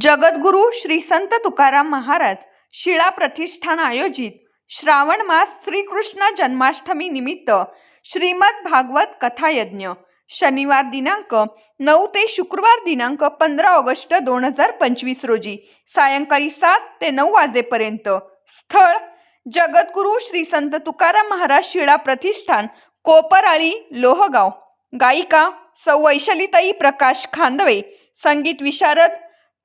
जगद्गुरू श्री संत तुकाराम महाराज शिळा प्रतिष्ठान आयोजित श्रावण मास श्रीकृष्ण जन्माष्टमी निमित्त श्रीमद भागवत कथायज्ञ. शनिवार दिनांक नऊ ते शुक्रवार दिनांक पंधरा ऑगस्ट दोन हजार पंचवीस रोजी सायंकाळी सात ते नऊ वाजेपर्यंत. स्थळ जगद्गुरू श्री संत तुकाराम महाराज शिळा प्रतिष्ठान कोपराळी लोहगाव. गायिका सौ वैशलिताई प्रकाश खांदवे. संगीत विशारद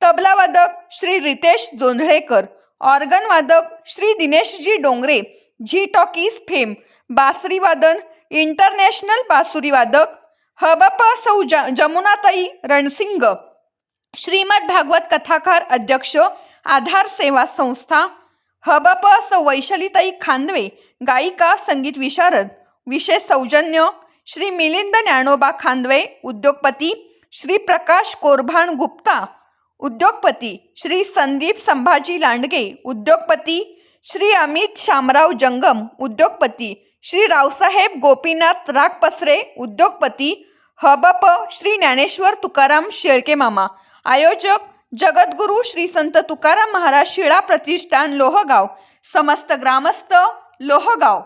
तबलावादक श्री रितेश जोंधळेकर ऑर्गन वादक Shri Dineshji Dongre Zee talkies fame बासरीवादन इंटरनॅशनल बासुरी वादक हबप सौ ज जमुनाताई रणसिंग श्रीमद भागवत कथाकार अध्यक्ष आधार सेवा संस्था हबप सौ वैशलीताई खांदवे गायिका संगीत विशारद विशेष सौजन्य श्री मिलिंद ज्ञानोबा खांदवे उद्योगपती श्री प्रकाश कोरभाण गुप्ता उद्योगपती श्री संदीप संभाजी लांडगे उद्योगपती श्री अमित शामराव जंगम उद्योगपती श्री रावसाहेब गोपीनाथ रागपसरे उद्योगपती हबप श्री ज्ञानेश्वर तुकाराम शेळके मामा आयोजक जगद्गुरू श्री संत तुकाराम महाराज शिळा प्रतिष्ठान लोहगाव समस्त ग्रामस्थ लोहगाव.